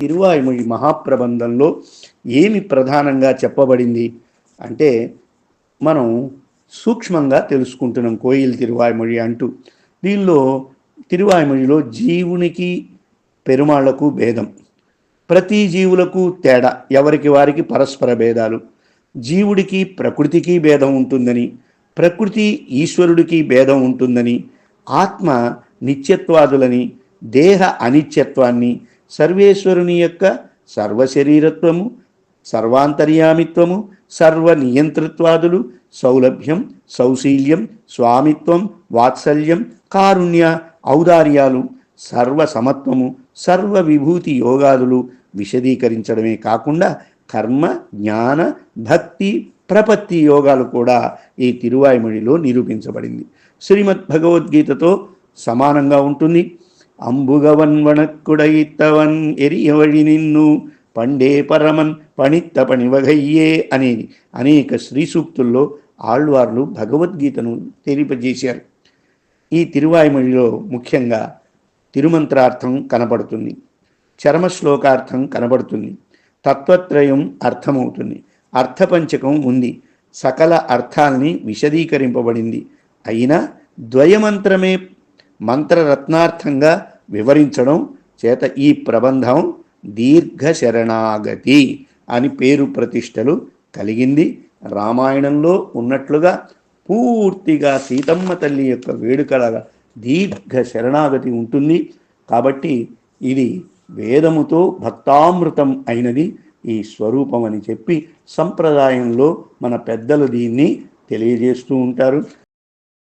తిరువాయుమొഴి మహాప్రబంధంలో ఏమి ప్రధానంగా చెప్పబడింది అంటే మనం సూక్ష్మంగా తెలుసుకుంటున్నాం కోయిల్ తిరువాయుమొഴి అంటూ. దీనిలో తిరువాయుమొழிలో జీవునికి పెరుమాళ్ళకు భేదం. ప్రతి జీవులకు తేడా ఎవరికి వారికి పరస్పర భేదాలు. జీవుడికి ప్రకృతికి భేదం ఉంటుందని ప్రకృతి ఈశ్వరుడికి భేదం ఉంటుందని ఆత్మ నిత్యత్వాదులని దేహ అనిత్యత్వాన్ని సర్వేశ్వరుని యొక్క సర్వశరీరత్వము సర్వాంతర్యామిత్వము సర్వ నియంతృత్వాదులు సౌలభ్యం సౌశీల్యం స్వామిత్వం వాత్సల్యం కారుణ్య ఔదార్యాలు సర్వ సమత్వము సర్వ విభూతి యోగాదులు విశదీకరించడమే కాకుండా కర్మ జ్ఞాన భక్తి ప్రపత్తి యోగాలు కూడా ఈ తిరువాయిమొழிలో నిరూపించబడింది. శ్రీమద్ భగవద్గీతతో సమానంగా ఉంటుంది. అంబుగవన్ எரிய ఎరియవడి నిన్ను పండే పరమన్ పణిత్త పణివగయ్యే అనేది అనేక శ్రీ సూక్తుల్లో ఆళ్వార్లు భగవద్గీతను తెలియపజేశారు ఈ తిరువాయిమొழிలో ముఖ్యంగా తిరుమంత్రార్థం కనబడుతుంది చర్మ శ్లోకార్థం కనబడుతుంది తత్వత్రయం అర్థమవుతుంది అర్థపంచకం ఉంది సకల అర్థాల్ని విశదీకరింపబడింది అయినా ద్వయమంత్రమే మంత్రరత్నార్థంగా వివరించడం చేత ఈ ప్రబంధం దీర్ఘ శరణాగతి అని పేరు ప్రతిష్టలు కలిగింది. రామాయణంలో ఉన్నట్లుగా పూర్తిగా సీతమ్మ తల్లి యొక్క వేడుకలాగా దీర్ఘ శరణాగతి ఉంటుంది. కాబట్టి ఇది వేదముతో భక్తామృతం అయినది ఈ స్వరూపం అని చెప్పి సంప్రదాయంలో మన పెద్దలు దీన్ని తెలియజేస్తూ ఉంటారు.